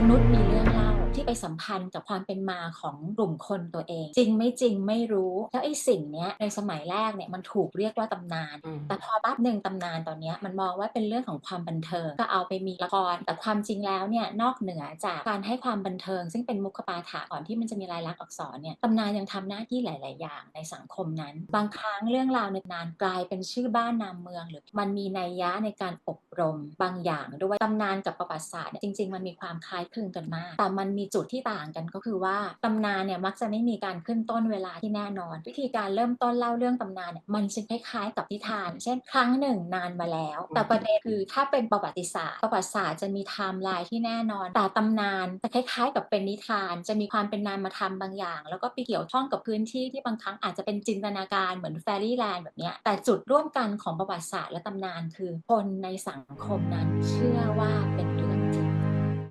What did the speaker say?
มนุษย์มีเรื่องเล่า ไปสัมพันธ์กับความเป็นมาของกลุ่มคนตัวเอง จริงไม่จริงไม่รู้แล้วไอ้สิ่งเนี้ยในสมัยแรกเนี่ยมันถูกเรียกว่าตำนานอืมแต่พอปั๊บหนึ่งตำนานตอนเนี้ยมันมองว่าเป็นเรื่องของความบันเทิงก็เอาไปมีละครแต่ความจริงแล้วเนี่ยนอกเหนือจากการให้ความบันเทิง ซึ่งเป็นมุขปาฐะก่อนที่มันจะมีลายลักษณ์อักษรเนี่ยตำนานยังทำหน้าที่หลาย ๆ อย่างในสังคมนั้น บางครั้งเรื่องราวในตำนานกลายเป็นชื่อบ้านนามเมือง หรือมันมีนัยยะในการอบรมบางอย่างด้วยตำนานกับประวัติศาสตร์เนี่ยจริง ๆ มันมีความคล้ายคลึงกันมาก แต่มันมีจุดที่ต่างกันก็คือว่าตำนานเนี่ยมักจะไม่มีการขึ้นต้นเวลาที่แน่นอน วิธีการเริ่มต้นเล่าเรื่องตำนานเนี่ยมันจะคล้ายๆกับนิทาน เช่น ครั้งหนึ่งนานมาแล้ว แต่ประเด็นคือถ้าเป็นประวัติศาสตร์ ประวัติศาสตร์จะมีไทม์ไลน์ที่แน่นอน แต่ตำนานจะคล้ายๆ กับเป็นนิทาน จะมีความเป็นนามธรรมบางอย่าง แล้วก็ไปเกี่ยวข้องกับพื้นที่ที่บางครั้งอาจจะเป็นจินตนาการเหมือนแฟรี่แลนด์แบบเนี้ยแต่จุดร่วมกันของประวัติศาสตร์และตำนานคือคนในสังคมนั้นเชื่อว่า